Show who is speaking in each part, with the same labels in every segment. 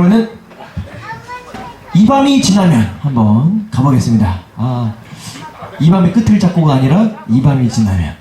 Speaker 1: 그러면은 이 밤이 지나면 한번 가보겠습니다. 아, 이 밤의 끝을 잡고가 아니라 이 밤이 지나면.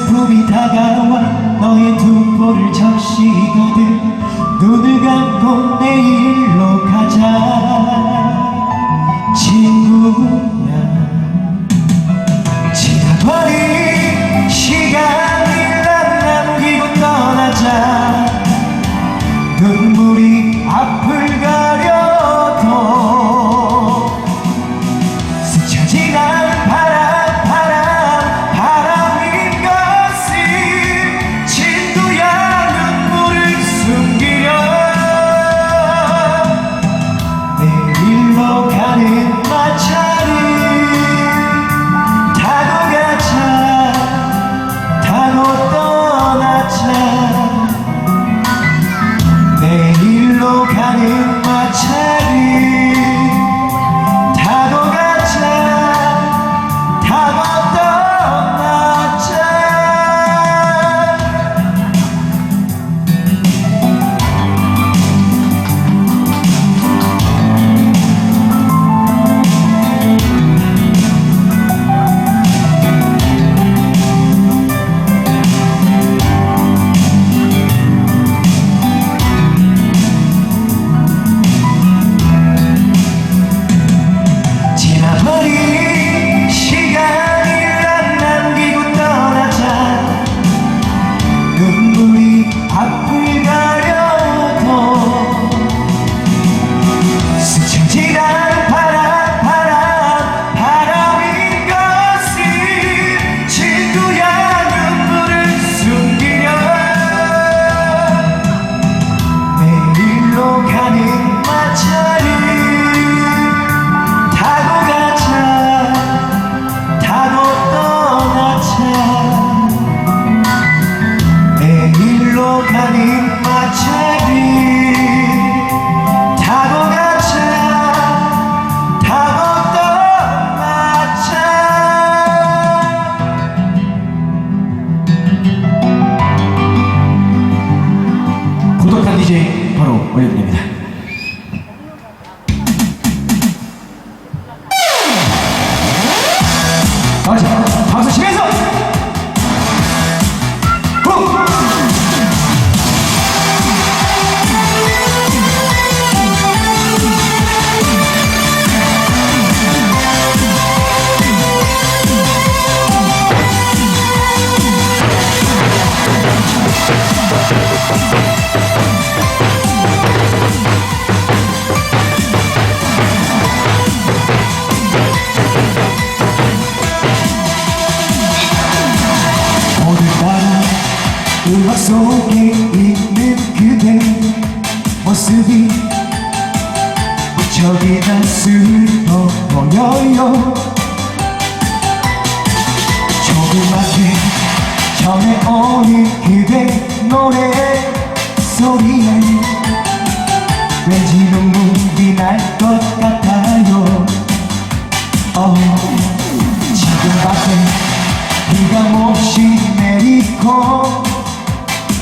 Speaker 1: 슬픔이 다가와 너의 눈보를 적시거든. 눈을 감고 내일로 가자. 친구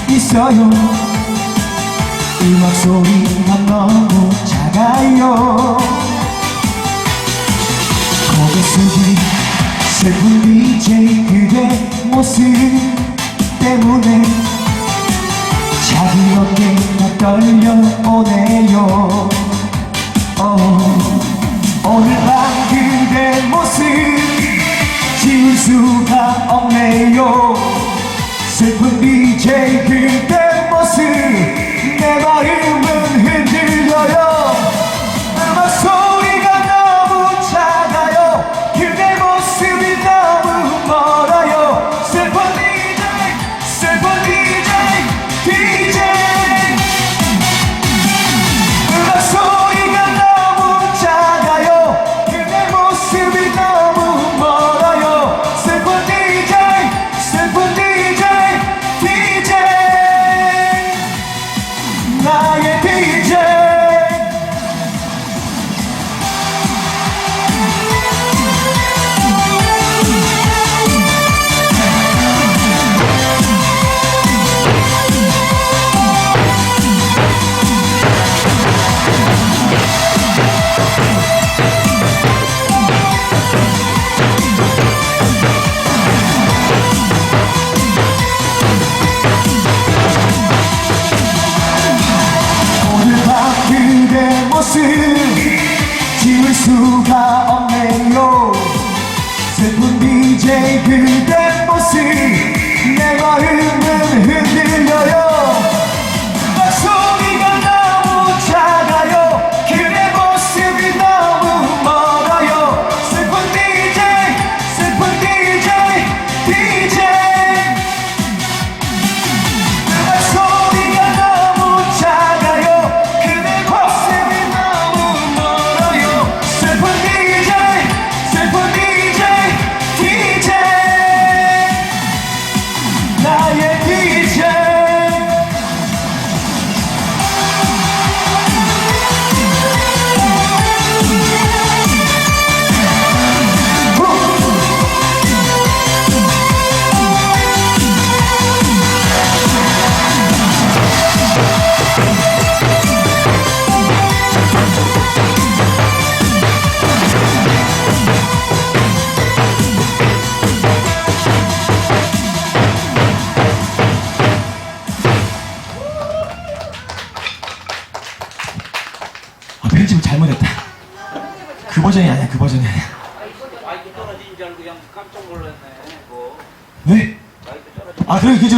Speaker 1: 있어요. 이 목소리가 너무 작아요. 고개 숙인 슬픈 DJ 그대 모습 때문에 자기 어깨가 떨려오네요. 어, 오늘 밤 그대 모습 지울 수가 없네요.
Speaker 2: Sekundi çekip de basır Ne varımın hediye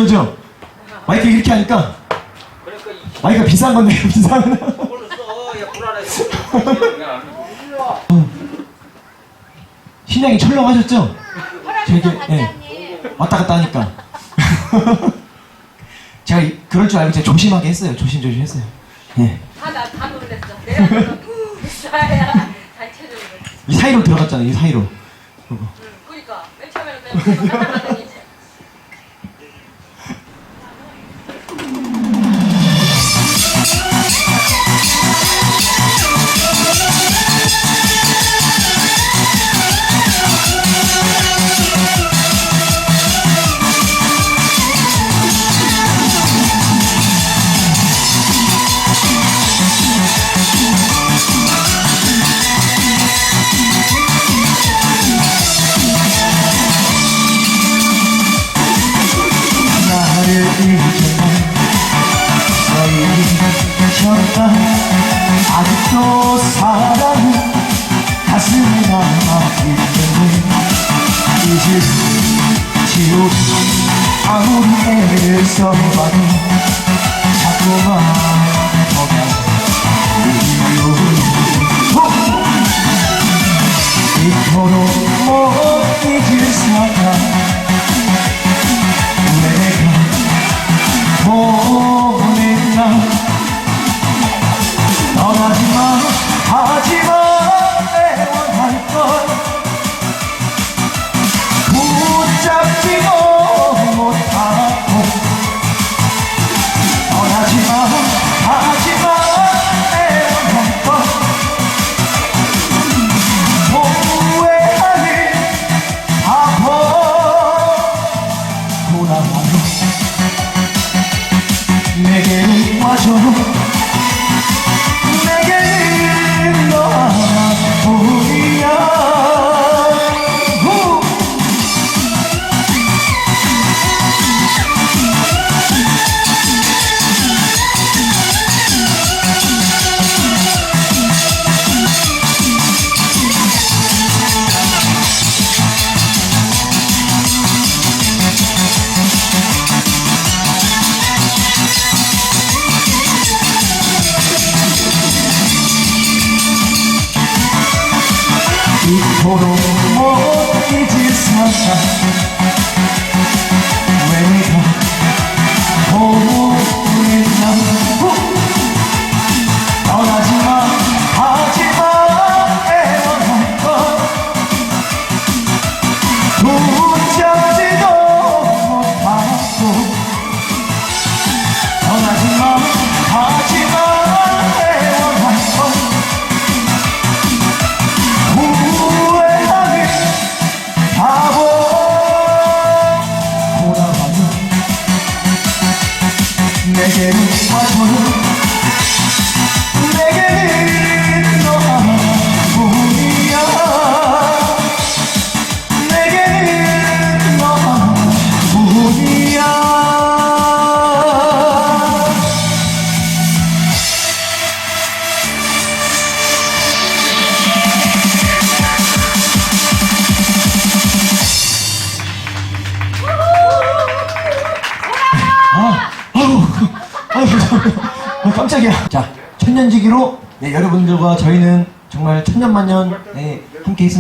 Speaker 3: 알죠? 마이크 이렇게 하니까 마이크 비싼 건데 비싼
Speaker 2: 건데 어,
Speaker 3: 신양이 철렁하셨죠? 저렇게 예. 왔다 갔다 하니까. 제가 그럴 줄 알고 제가 조심하게 했어요. 조심조심 했어요. 예.
Speaker 1: 다나다 놀랬어.
Speaker 3: 이 사이로 들어갔잖아요 이 사이로.
Speaker 1: 그러니까. 맨 처음에는 그냥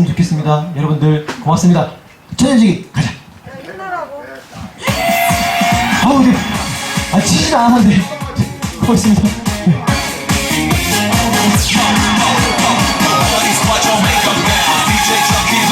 Speaker 1: 했으면 좋겠습니다. 여러분들 고맙습니다. 천년지기 가자. 아우, 네. 아, 치진 않았는데. 고맙습니다. 네. 안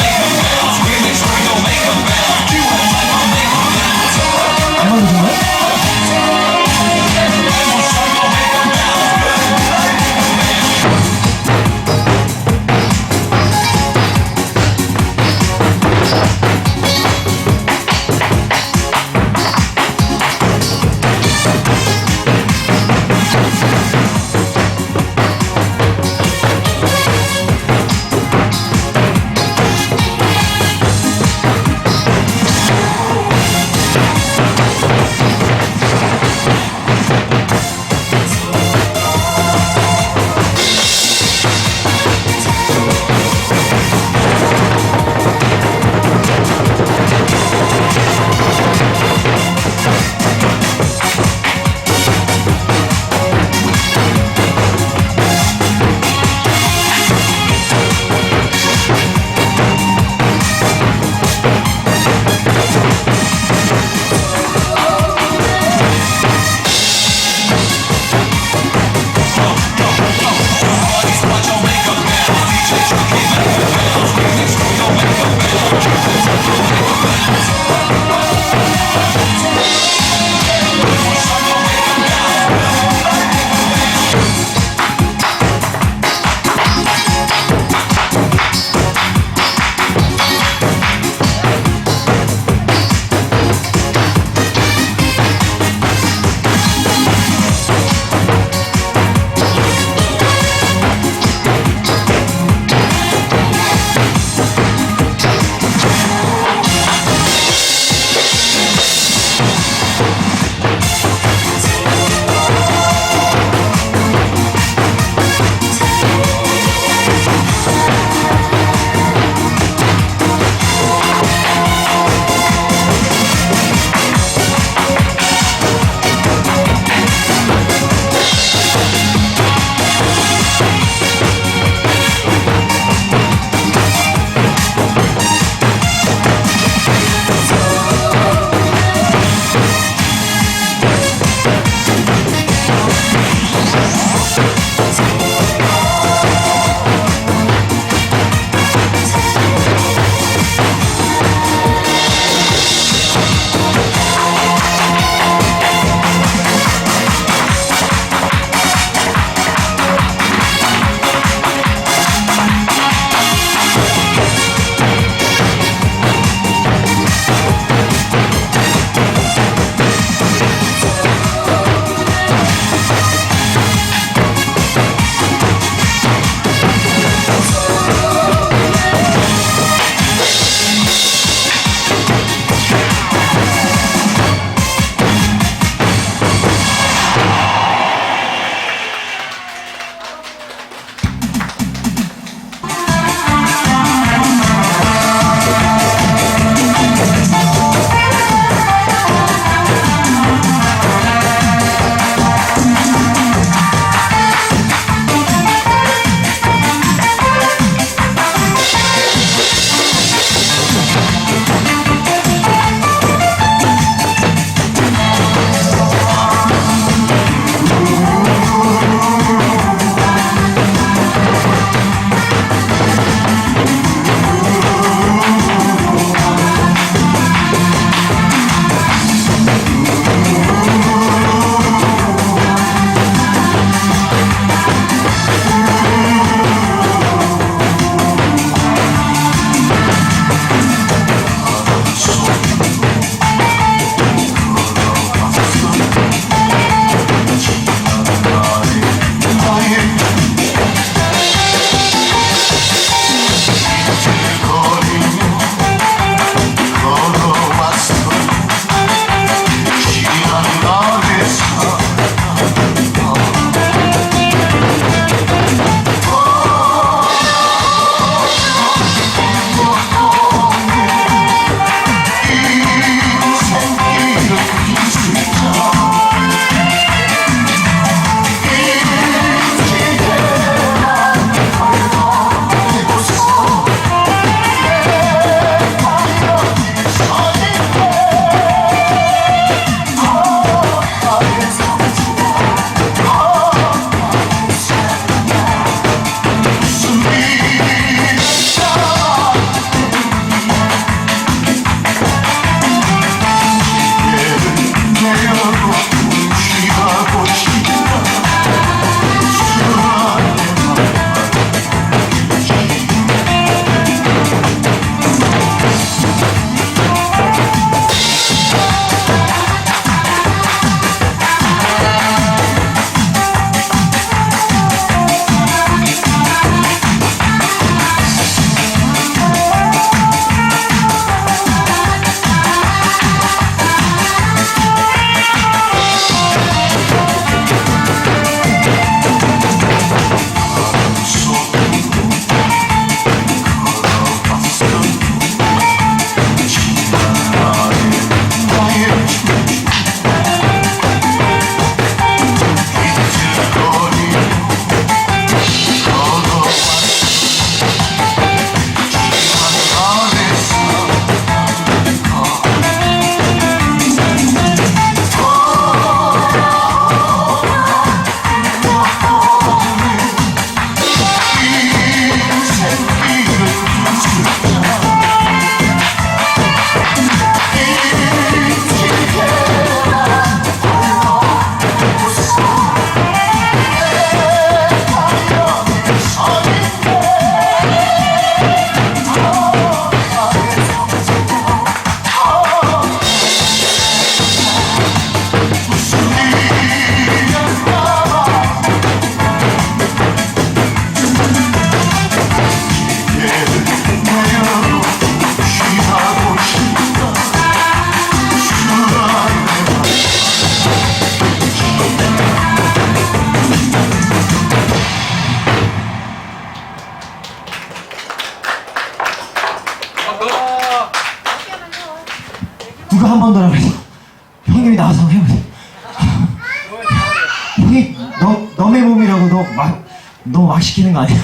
Speaker 1: 막 시키는 거 아니야?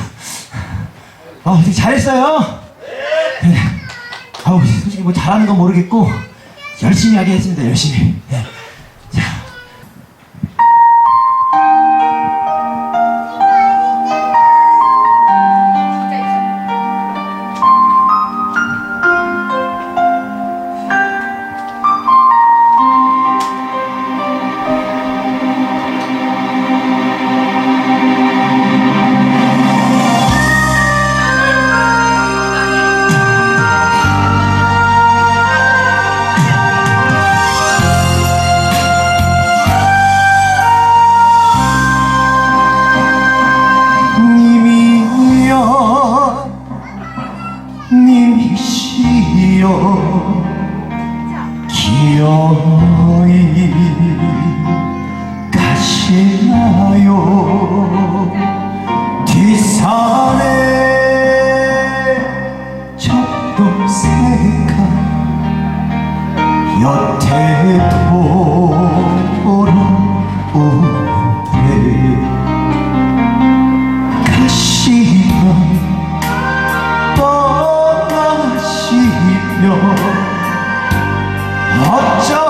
Speaker 1: 아, 되게 잘했어요. 네. 아우, 솔직히 뭐 잘하는 건 모르겠고 열심히 하게 했습니다. 열심히. 네. 어쩌면